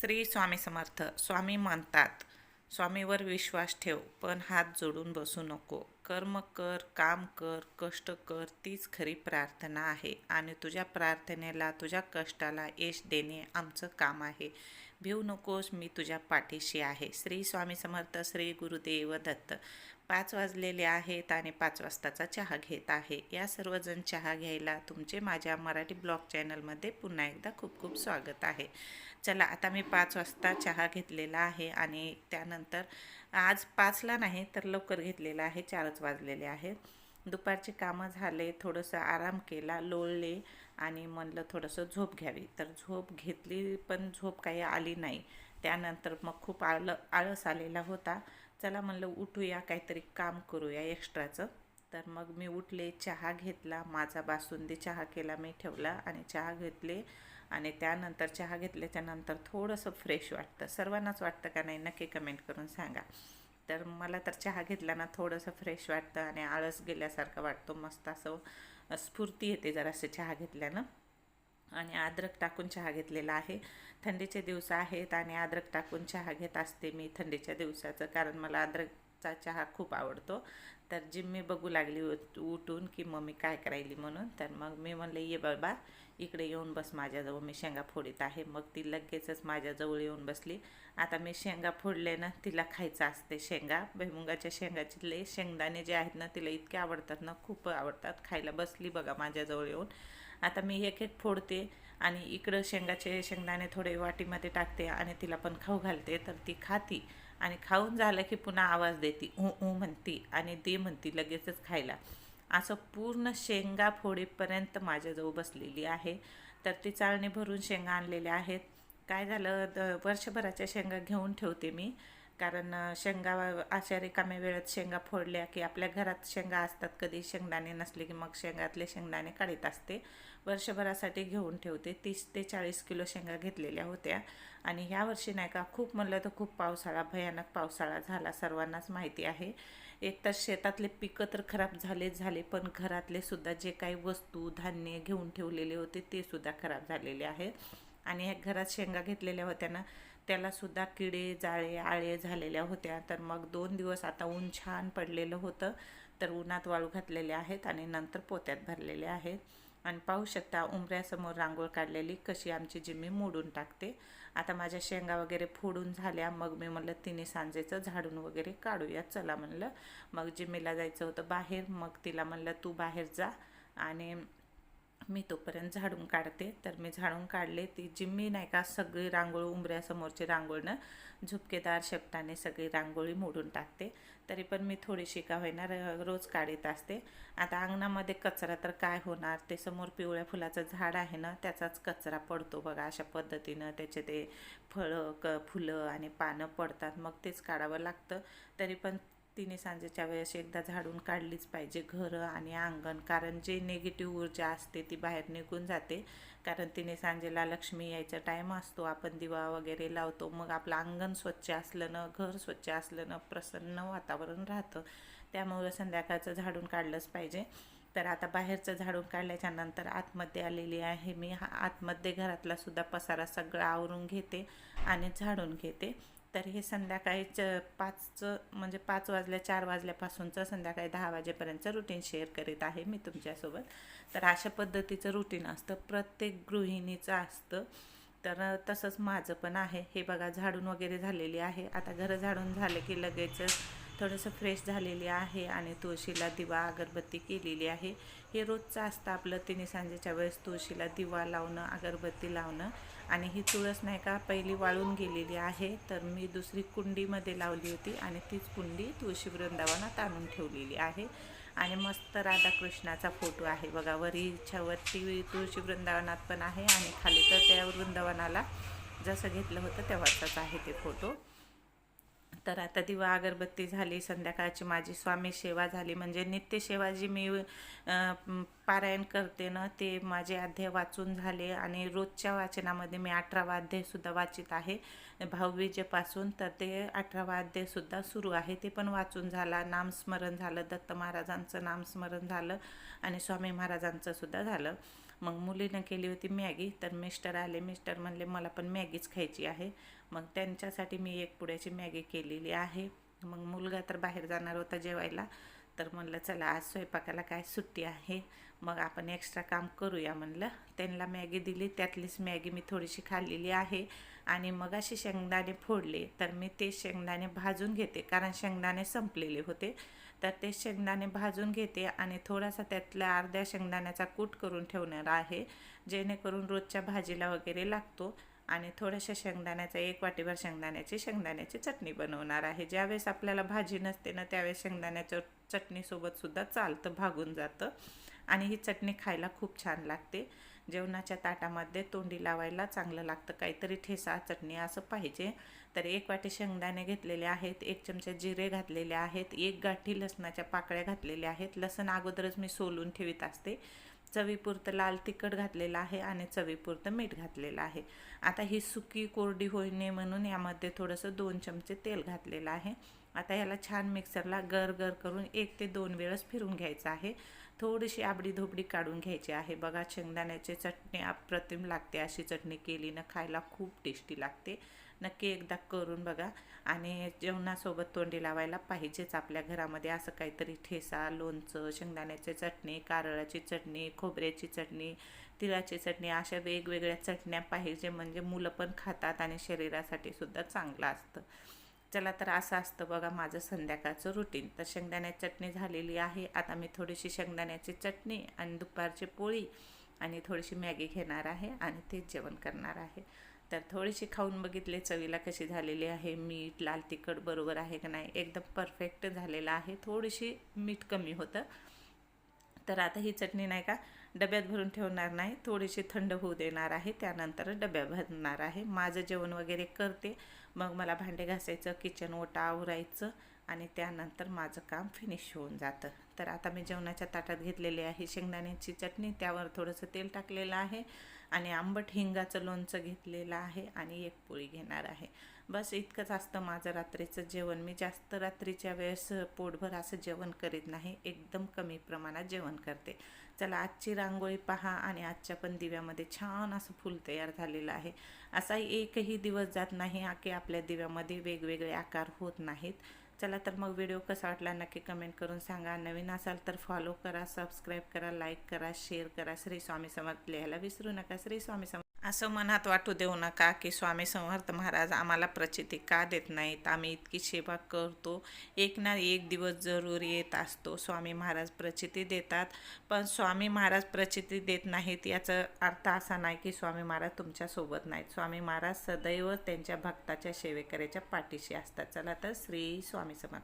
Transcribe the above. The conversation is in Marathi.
श्री स्वामी समर्थ. स्वामी म्हणतात स्वामीवर विश्वास ठेव पण हात जोडून बसू नको. कर्म कर काम कर कष्ट कर तीच खरी प्रार्थना आहे. आणि तुझ्या प्रार्थनेला तुझ्या कष्टाला यश देणे आमचं काम आहे. भिवू नकोस मी तुझ्या पाठीशी आहे. श्री स्वामी समर्थ श्री गुरुदेव दत्त. पाच वाजलेले आहेत आणि पाच वाजताचा चहा घेत आहे. या सर्वजण चहा घ्यायला तुमचे माझ्या मराठी ब्लॉग चॅनलमध्ये पुन्हा एकदा खूप खूप स्वागत आहे. चला आता मी पाच वाजता चहा घेतलेला आहे आणि त्यानंतर आज पाचला नाही तर लवकर घेतलेला आहे चारच वाजलेले आहेत. दुपारचे कामं झाले थोडंसं आराम केला लोळले आणि म्हणलं थोडंसं झोप घ्यावी. तर झोप घेतली पण झोप काही आली नाही. त्यानंतर मग खूप आळ आळस आलेला होता. चला म्हणलं उठूया काहीतरी काम करूया एक्स्ट्राचं. तर मग मी उठले चहा घेतला माझा बासुंदी चहा केला मी ठेवला आणि चहा घेतले. आणि त्यानंतर चहा घेतल्याच्या नंतर थोडंसं फ्रेश वाटतं. सर्वांनाच वाटतं का नाही? नक्की कमेंट करून सांगा. तर मला तर चहा घेतल्यानं ना थोडंसं फ्रेश वाटतं आणि आळस गेल्यासारखं वाटतो. मस्त असं स्फूर्ती येते जरासं चहा घेतल्यानं. आणि अद्रक टाकून चहा घेतलेला आहे. थंडीचे दिवस आहेत आणि अद्रक टाकून चहा घेत असते मी थंडीच्या दिवसाचं. कारण मला अद्रक चा चहा खूप आवडतो. तर जिम्मी बघू लागली उठून की मम्मी काय करायली म्हणून. तर मग मी म्हणलं ये बाबा इकडे येऊन बस माझ्याजवळ. मी शेंगा फोडीत आहे. मग ती लगेचच माझ्याजवळ येऊन बसली. आता मी शेंगा फोडले ना तिला खायचं असते शेंगा. भुईमुगाच्या शेंगाचे शेंगदाणे जे आहेत ना तिला इतके आवडतात ना खूप आवडतात. खायला बसली बघा माझ्याजवळ येऊन. आता मी एक एक फोडते. आणि इकडं शेंगाचे शेंगदाणे थोडे वाटीमध्ये टाकते आणि तिला पण खाऊ घालते तर ती खाती आणि खाऊन झालं की पुन्हा आवाज देते ऊ ऊ म्हणती आणि दे म्हणती लगेचच खायला. असं पूर्ण शेंगा फोडीपर्यंत माझ्याजवळ बसलेली आहे. तर ती चाळणी भरून शेंगा आणलेल्या आहेत. काय झालं द वर्षभराच्या शेंगा घेऊन ठेवते मी. कारण शेंगा अशा रिकाम्या वेळेत शेंगा फोडल्या की आपल्या घरात शेंगा असतात कधी शेंगदाणे नसले की मग शेंगातले शेंगदाणे काढीत असते. वर्षभरासाठी घेऊन ठेवते. तीस ते चाळीस किलो शेंगा घेतलेल्या होत्या. आणि ह्या वर्षी नाही का खूप म्हणलं तर खूप पावसाळा भयानक पावसाळा झाला. सर्वांनाच माहिती आहे. एक तर शेतातले पिकं तर खराब झालेच झाले पण घरातले सुद्धा जे काही वस्तू धान्य घेऊन ठेवलेले होते ते सुद्धा खराब झालेले आहेत. आणि ह्या घरात शेंगा घेतलेल्या होत्या ना त्यालासुद्धा किडे जाळे आळे झालेल्या होत्या. तर मग दोन दिवस आता ऊन छान पडलेलं होतं. तर उन्हात वाळू घातलेले आहेत आणि नंतर पोत्यात भरलेले आहेत. आणि पाहू शकता उंबऱ्यासमोर रांगोळ काढलेली कशी आमची जिम्मी मोडून टाकते. आता माझ्या शेंगा वगैरे फोडून झाल्या. मग मी म्हणलं तिने सांजेचं झाडून वगैरे काढूया. चला म्हणलं. मग जिम्मीला जायचं होतं बाहेर. मग तिला म्हणलं तू बाहेर जा. आणि मी तोपर्यंत झाडून काढते. तर मी झाडून काढले ती जिम्मी नाही का सगळी रांगोळी उंबऱ्यासमोरची रांगोळीनं झुपकेदार शेपटाने सगळी रांगोळी मोडून टाकते. तरी पण मी थोडीशी का होईना रोज काढीत असते. आता अंगणामध्ये कचरा तर काय होणार? ते समोर पिवळ्या फुलाचं झाड आहे ना त्याचाच कचरा पडतो बघा अशा पद्धतीनं त्याचे ते फळं क फुलं आणि पानं पडतात. मग तेच काढावं लागतं. तरी पण तिने सांजेच्या वेळेस एकदा झाडून काढलीच पाहिजे घरं आणि अंगण कारण जे नेगेटिव्ह ऊर्जा असते ती बाहेर निघून जाते. कारण तिने सांजेला लक्ष्मी यायचा टाईम असतो आपण दिवा वगैरे लावतो मग आपलं अंगण स्वच्छ असलं ना घर स्वच्छ असलं ना प्रसन्न वातावरण राहतं. त्यामुळं संध्याकाळचं झाडून काढलंच पाहिजे. तर आता बाहेरचं झाडून काढल्याच्या नंतर आतमध्ये आलेली आहे मी. हा आतमध्ये घरातला सुद्धा पसारा सगळा आवरून घेते आणि झाडून घेते. तर हे संध्याकाळीच पाचचं म्हणजे पाच वाजल्या चार वाजल्यापासूनचं संध्याकाळी दहा वाजेपर्यंतचं रुटीन शेअर करीत आहे मी तुमच्यासोबत. तर अशा पद्धतीचं रुटीन असतं. प्रत्येक गृहिणीचं असतं. तर तसंच माझं पण आहे. हे बघा झाडून वगैरे झालेली आहे. आता घरं झाडून झालं की लगेचच थोडंसं फ्रेश झालेली आहे आणि तुळशीला दिवा अगरबत्ती केलेली आहे. हे रोजचं असतं आपलं तिने सांजेच्या वेळेस तुळशीला दिवा लावणं अगरबत्ती लावणं. आणि ही तुळस नाही का पहिली वाळून गेलेली आहे. तर मी दुसरी कुंडीमध्ये लावली होती आणि तीच कुंडी तुळशी वृंदावनात आणून ठेवलेली आहे. आणि मस्त राधाकृष्णाचा फोटो आहे बघा वरीच्या वरती तुळशी वृंदावनात पण आहे आणि खाली तर त्या वृंदावनाला जसं घेतलं होतं तेव्हाचाच आहे ते फोटो. तर आता दिवा अगरबत्ती झाली संध्याकाळची माझी स्वामी सेवा झाली. म्हणजे नित्यसेवा जी मी पारायण करते ना ते माझे अध्याय वाचून झाले आणि रोजच्या वाचनामध्ये मी अठरावा अध्यायसुद्धा वाचित आहे. भाऊबीजेपासून तर ते अठरावा अध्यायसुद्धा सुरू आहे. ते पण वाचून झाला. नामस्मरण झालं. दत्त महाराजांचं नामस्मरण झालं आणि स्वामी महाराजांचंसुद्धा झालं. मग मुलीनं केली होती मॅगी तर मिस्टर आले. मिस्टर म्हणले मला पण मॅगीच खायची आहे. मग त्यांच्यासाठी मी एक पुड्याची मॅगी केलेली आहे. मग मुलगा तर बाहेर जाणार होता जेवायला. तर म्हणलं चला आज स्वयंपाकाला काय सुट्टी आहे? मग आपण एक्स्ट्रा काम करूया. म्हणलं त्यांना मॅगी दिली. त्यातलीच मॅगी मी थोडीशी खाल्लेली आहे. आणि मग असे शेंगदाणे फोडले तर मी ते शेंगदाणे भाजून घेते कारण शेंगदाणे संपलेले होते. तर ते शेंगदाणे भाजून घेते आणि थोडासा त्यातल्या अर्ध्या शेंगदाण्याचा कूट करून ठेवणार आहे जेणेकरून रोजच्या भाजीला वगैरे लागतो. आणि थोड्याशा शेंगदाण्याचा एक वाटीभर शेंगदाण्याची शेंगदाण्याची चटणी बनवणार आहे. ज्यावेळेस आपल्याला भाजी नसते ना त्यावेळेस शेंगदाण्याच्या चटणीसोबतसुद्धा चालतं भागून जातं. आणि ही चटणी खायला खूप छान लागते. जेवणाच्या ताटामध्ये तोंडी लावायला चांगलं लागतं. काहीतरी ठेसा चटणी असं पाहिजे. तर एक वाटी शेंगदाणे घेतलेले आहेत एक चमचा जिरे घातलेले आहेत एक गाठी लसणाच्या पाकळ्या घातलेल्या आहेत. लसण अगोदरच मी सोलून ठेवीत असते. चवीपुरतं लाल तिखट घातलेलं आहे आणि चवीपुरतं मीठ घातलेलं आहे. आता ही सुकी कोरडी होई नये म्हणून यामध्ये थोडंसं दोन चमचे तेल घातलेलं आहे. आता याला छान मिक्सरला गर गर करून एक ते दोन वेळेस फिरून घ्यायचं आहे. थोडीशी आबडी धोबडी काढून घ्यायची आहे. बघा शेंगदाण्याची चटणी अप्रतिम लागते. अशी चटणी केली ना खायला खूप टेस्टी लागते. नक्की एकदा करून बघा. आणि जेवणासोबत तोंडी लावायला पाहिजेच आपल्या घरामध्ये. असं काहीतरी ठेसा लोणचं शेंगदाण्याची चटणी कारळाची चटणी खोबऱ्याची चटणी तिळाची चटणी अशा वेगवेगळ्या चटण्या पाहिजे. म्हणजे मुलं पण खातात आणि शरीरासाठी सुद्धा चांगलं असतं. चला तर असं असतं बघा माझं संध्याकाळचं रुटीन तर शेंगदाण्याची चटणी झालेली आहे. आता मी थोडीशी शेंगदाण्याची चटणी आणि दुपारची पोळी आणि थोडीशी मॅगी घेणार आहे आणि तेच जेवण करणार आहे. तर थोडीशी खाऊन बघितले चवीला कशी झालेली आहे मीठ लाल तिखट बरोबर आहे का नाही एकदम परफेक्ट झालेलं आहे. थोडीशी मीठ कमी होतं. तर आता ही चटणी नाही का डब्यात भरून ठेवणार नाही थोडीशी थंड होऊ देणार आहे त्यानंतर डब्या भरणार आहे. माझं जेवण वगैरे करते. मग मला भांडे घासायचं किचन ओटा आवरायचं आणि त्यानंतर माझं काम फिनिश होऊन जातं. तर आता मी जेवणाच्या ताटात घेतलेली आहे शेंगदाण्याची चटणी त्यावर थोडंसं तेल टाकलेलं आहे. आणि आंबट हिंगाचं लोणचं घेतलेलं आहे आणि एक पोळी घेणार आहे. बस इतकंच असतं माझं रात्रीचं जेवण. मी जास्त रात्रीच्या वेळेस पोटभर असं जेवण करीत नाही. एकदम कमी प्रमाणात जेवण करते. चला आजची रांगोळी पहा आणि आजच्या पण दिव्यामध्ये छान असं फूल तयार झालेलं आहे. असा एकही दिवस जात नाही की आपल्या दिव्यामध्ये वेगवेगळे आकार होत नाहीत. चला तर मग व्हिडिओ कसा वाटला नक्की कमेंट करून सांगा. नवीन असाल तर फॉलो करा सबस्क्राईब करा लाईक करा शेअर करा. श्री स्वामी समर्थ. लिहायला विसरू नका. श्री स्वामी समर्थ. असं मनात वाटू देऊ नका की स्वामी समर्थ महाराज आम्हाला प्रचिती का देत नाहीत? आम्ही इतकी सेवा करतो. एक ना एक दिवस जरूर येत असतो. स्वामी महाराज प्रचिती देतात. पण स्वामी महाराज प्रचिती देत नाहीत याचा अर्थ असा नाही की स्वामी महाराज तुमच्यासोबत नाहीत. स्वामी महाराज सदैव त्यांच्या भक्ताच्या सेवेकऱ्याच्या पाठीशी असतात. चला तर श्री स्वामी समर्थ.